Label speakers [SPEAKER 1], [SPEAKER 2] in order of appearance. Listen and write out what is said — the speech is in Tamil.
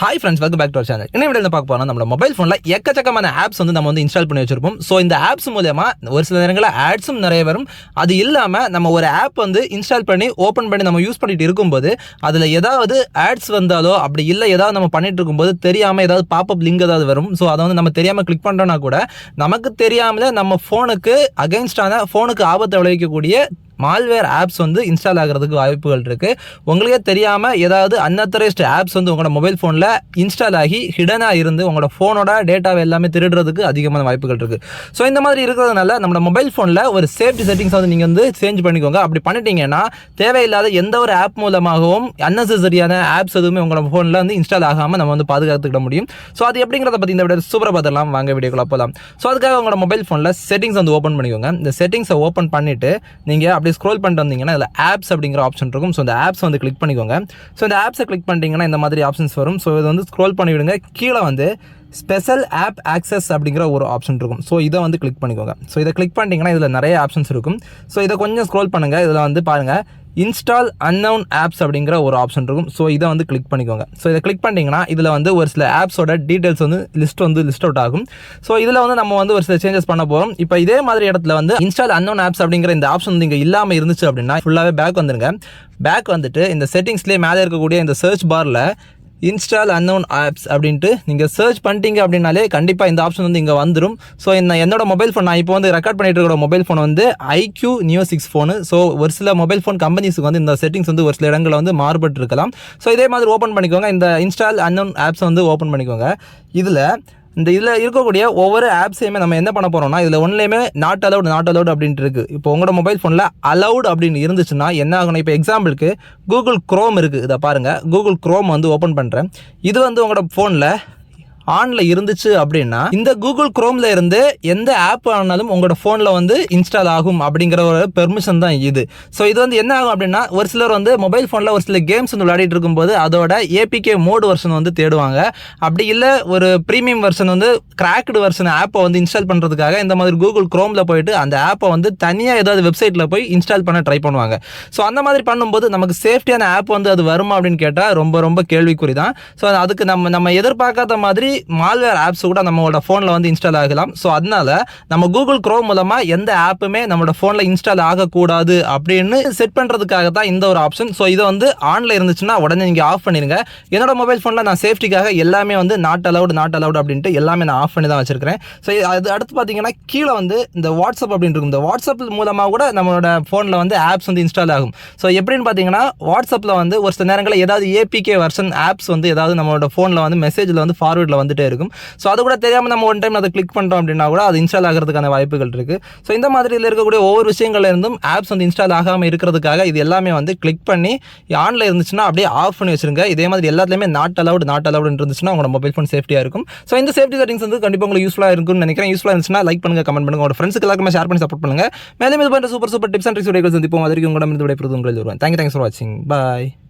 [SPEAKER 1] Hi friends welcome back to our channel என்ன வீடியோ பார்க்க போனால் நம்ம மொபைல் ஃபோனில் எக்கச்சக்கமான ஆப்ஸ் வந்து நம்ம வந்து இன்ஸ்டால் பண்ணி வச்சிருப்போம். ஸோ இந்த ஆப்ஸ் மூலயமா ஒரு சில நேரங்களில் ஆட்ஸும் நிறைய வரும். அது இல்லாமல் நம்ம ஒரு ஆப் வந்து இன்ஸ்டால் பண்ணி ஓப்பன் பண்ணி நம்ம யூஸ் பண்ணிட்டு இருக்கும்போது அதில் ஏதாவது ஆட்ஸ் வந்தாலோ அப்படி இல்லை ஏதாவது நம்ம பண்ணிட்டு இருக்கும்போது தெரியாமல் ஏதாவது பாப்பப் லிங்க் ஏதாவது வரும். ஸோ அதை வந்து நம்ம தெரியாமல் கிளிக் பண்ணுறோன்னா கூட நமக்கு தெரியாமல் நம்ம ஃபோனுக்கு அகைன்ஸ்டான ஃபோனுக்கு ஆபத்தை விளைவிக்கக்கூடிய மால்வேர் ஆப்ஸ் வந்து இன்ஸ்டால் ஆகிறதுக்கு வாய்ப்புகள் இருக்குது உங்களுக்கே தெரியாமல் ஏதாவது அன்அத்தரைஸ்ட் ஆப்ஸ் வந்து உங்களோட மொபைல் ஃபோனில் இன்ஸ்டால் ஆகி ஹிடனாக இருந்து உங்களோட ஃபோனோட டேட்டாவை எல்லாமே திருடுறதுக்கு அதிகமான வாய்ப்புகள் இருக்குது ஸோ இந்த மாதிரி இருக்கிறதுனால நம்ம மொபைல் ஃபோனில் ஒரு சேஃப்டி செட்டிங்ஸ் வந்து நீங்கள் வந்து சேஞ்ச் பண்ணிக்கோங்க. அப்படி பண்ணிட்டீங்கன்னா தேவையில்லாத எந்த ஒரு ஆப் மூலமாகவும் அன்னெசரியான ஆப்ஸ் எதுவுமே உங்களோட ஃபோனில் வந்து இன்ஸ்டால் ஆகாமல் நம்ம வந்து பாதுகாத்துக்கிட முடியும். ஸோ அது எப்படிங்கிறத பற்றி இந்த விட சூப்பராக பார்த்துலாம் வாங்க வீடியோக்குள்ள போகலாம் ஸோ அதுக்காக உங்களோட மொபைல் ஃபோனில் செட்டிங்ஸ் வந்து ஓப்பன் பண்ணிக்கோங்க. இந்த செட்டிங்ஸை ஓப்பன் பண்ணிவிட்டு நீங்கள் நீங்கள் ஸ்க்ரோல் பண்ணிட்டு வந்தீங்கன்னா இதில் ஆப்ஸ் அப்படிங்கிற ஆப்ஷன் இருக்கும். ஸோ இந்த ஆப்ஸ் வந்து கிளிக் பண்ணிக்கோங்க. ஸோ இந்த ஆப்ஸை கிளிக் பண்ணிட்டீங்கன்னா இந்த மாதிரி ஆப்ஷன்ஸ் வரும். ஸோ இது வந்து ஸ்க்ரோல் பண்ணிவிடுங்க. கீழே வந்து ஸ்பெஷல் ஆப் ஆக்சஸ் அப்படிங்கிற ஒரு ஆப்ஷன் இருக்கும். ஸோ இதை வந்து கிளிக் பண்ணிக்கோங்க. ஸோ இதை கிளிக் பண்ணிட்டீங்கன்னா இதில் நிறைய ஆப்ஷன்ஸ் இருக்கும். ஸோ இதை கொஞ்சம் ஸ்க்ரோல் பண்ணுங்கள் இதில் வந்து பாருங்கள் இன்ஸ்டால் அன்னவுன் ஆப்ஸ் அப்படிங்கிற ஒரு ஆப்ஷன் இருக்கும். ஸோ இதை வந்து கிளிக் பண்ணிக்கோங்க. ஸோ இதை கிளிக் பண்ணிட்டீங்கன்னா இதில் வந்து ஒரு சில ஆப்ஸோட டீட்டெயில்ஸ் வந்து லிஸ்ட் வந்து லிஸ்ட் அவுட் ஆகும். ஸோ இதில் வந்து நம்ம வந்து ஒரு சில சேஞ்சஸ் பண்ண போகிறோம் இப்போ இதே மாதிரி இடத்துல வந்து இன்ஸ்டால் அன்னோன் ஆப்ஸ் அப்படிங்கிற இந்த ஆப்ஷன் வந்து இங்கே இல்லாமல் இருந்துச்சு அப்படின்னா ஃபுல்லாகவே பேக் வந்துருங்க. பேக் வந்துட்டு இந்த செட்டிங்ஸ்லேயே மேலே இருக்கக்கூடிய இந்த சர்ச் பாரில் இன்ஸ்டால் அன்னோன் ஆப்ஸ் அப்படின்ட்டு நீங்கள் சர்ச் பண்ணிட்டீங்க அப்படின்னாலே கண்டிப்பாக இந்த ஆப்ஷன் வந்து இங்கே வந்துடும் ஸோ இந்த என்னோட மொபைல் ஃபோன் நான் இப்போ வந்து ரெக்கார்ட் பண்ணிட்டு இருக்கிற மொபைல் ஃபோன் வந்து iQOO Neo six phone so ஒரு சில மொபைல் ஃபோன் கம்பெனிஸுக்கு வந்து இந்த செட்டிங்ஸ் வந்து ஒரு சில இடங்களில் வந்து மாறுபட்டு இருக்கலாம் ஸோ இதே மாதிரி ஓப்பன் பண்ணிக்கோங்க. இந்த இன்ஸ்டால் அன்னோன் ஆப்ஸை வந்து ஓப்பன் பண்ணிக்கோங்க. இதில் இந்த இதில் இருக்கக்கூடிய ஒவ்வொரு ஆப்ஸையுமே நம்ம என்ன பண்ண போகிறோம்னா இதில் ஒன்றுலையுமே நாட் அலவுட் நாட் அலவுட் அப்படின்ட்டு இருக்குது இப்போ உங்களோட மொபைல் ஃபோனில் அலவுட் அப்படின்னு இருந்துச்சுன்னா என்ன ஆகணும்? இப்போ எக்ஸாம்பிளுக்கு கூகுள் க்ரோம் இருக்குது இதை பாருங்கள் கூகுள் க்ரோம் வந்து ஓப்பன் பண்ணுறேன் இது வந்து உங்களோட ஃபோனில் ஆனில் இருந்துச்சு அப்படின்னா இந்த கூகுள் குரோம்ல இருந்து எந்த ஆப் ஆனாலும் உங்களோட ஃபோனில் வந்து இன்ஸ்டால் ஆகும் அப்படிங்கிற ஒரு பெர்மிஷன் தான் இது. ஸோ இது வந்து என்ன ஆகும் அப்படின்னா ஒரு சிலர் வந்து மொபைல் ஃபோனில் ஒரு சில கேம்ஸ் வந்து விளையாடிட்டு இருக்கும்போது அதோட ஏபிகே மோடு வெர்ஷன் வந்து தேடுவாங்க. அப்படி இல்லை ஒரு ப்ரீமியம் வெர்ஷன் வந்து கிராக்டு வெர்ஷன் ஆப்பை வந்து இன்ஸ்டால் பண்ணுறதுக்காக இந்த மாதிரி கூகுள் குரோமில் போயிட்டு அந்த ஆப்பை வந்து தனியாக ஏதாவது வெப்சைட்டில் போய் இன்ஸ்டால் பண்ண ட்ரை பண்ணுவாங்க. ஸோ அந்த மாதிரி பண்ணும்போது நமக்கு சேஃப்டியான ஆப் வந்து அது வருமா அப்படின்னு கேட்டால் ரொம்ப ரொம்ப கேள்விக்குறி தான். ஸோ அதுக்கு நம்ம நம்ம எதிர்பார்க்காத மாதிரி மால்வேர் ஆப்ஸ் கூட நம்மளோட ஃபோனில் வந்து இன்ஸ்டால் ஆகலாம். ஸோ அதனால நம்ம கூகுள் க்ரோம் மூலமாக எந்த ஆப்புமே நம்மளோட ஃபோனில் இன்ஸ்டால் ஆகக்கூடாது அப்படின்னு செட் பண்ணுறதுக்காக தான் இந்த ஒரு ஆப்ஷன் ஸோ இதை வந்து ஆனில் இருந்துச்சுன்னா உடனே நீங்கள் ஆஃப் பண்ணிடுங்க என்னோட மொபைல் ஃபோனில் நான் சேஃப்டிக்காக எல்லாமே வந்து நாட் அலவுட் நாட் அலவுட் அப்படின்ட்டு எல்லாமே நான் ஆஃப் பண்ணி தான் வச்சிருக்கிறேன். ஸோ அது அடுத்து பார்த்தீங்கன்னா கீழே வந்து இந்த வாட்ஸ்அப் அப்படின்னு இருக்கும். இந்த வாட்ஸ்அப் மூலமாக கூட நம்மளோட ஃபோனில் வந்து ஆப்ஸ் வந்து இன்ஸ்டால் ஆகும். ஸோ எப்படின்னு பார்த்தீங்கன்னா வாட்ஸ்அப்பில் வந்து ஒரு சில நேரங்களில் ஏதாவது ஏபிகே வெர்ஷன் ஆப்ஸ் வந்து ஏதாவது நம்மளோட ஃபோனில் வந்து மெசேஜில் வந்து ஃபார்வேர்டில் வந்துட்டே இருக்கும். ஸோ அது கூட தெரியாமல் நம்ம ஒன் டைம் அதை கிளிக் பண்ணுறோம் அப்படின்னா கூட அது இன்ஸ்டால் ஆகிறதுக்கான வாய்ப்புகள் இருக்குது ஸோ இந்த மாதிரி இதில் இருக்கக்கூடிய ஒவ்வொரு விஷயங்கள்ல இருந்தும் ஆப்ஸ் வந்து இன்ஸ்டால் ஆகாமல் இருக்கிறதுக்காக இது எல்லாமே வந்து கிளிக் பண்ணி ஆனில் இருந்துச்சுன்னா அப்படியே ஆஃப் பண்ணி வச்சுருங்க. இதே மாதிரி எல்லாத்துலேயுமே நாட் அலவுட் நாட் அலவுட் இருந்துச்சுன்னா உங்களோட மொபைல் ஃபோன் சேஃப்டியாக இருக்கும். ஸோ இந்த சேஃப்டி செட்டிங்ஸ் வந்து கண்டிப்பாக உங்களுக்கு யூஸ்ஃபுல்லாக இருக்கும்னு நினைக்கிறேன். யூஸ்ஃபுல்லாக இருந்துச்சுன்னா லைக் பண்ணுங்கள் கமெண்ட் பண்ணுங்கள் உங்களோட ஃப்ரெண்ட்ஸ்க்கு எல்லாருமே ஷேர் பண்ணி சப்போர்ட் பண்ணுங்கள் மேலும் இது பண்ணுற super super tips and tricks videos வந்து இப்போ வரைக்கும் உங்களோட இருந்து விடைபெறுது உங்களை வருவேன் தேங்க்யூ தேங்க்ஸ் ஃபார் வாட்சிங் பாய்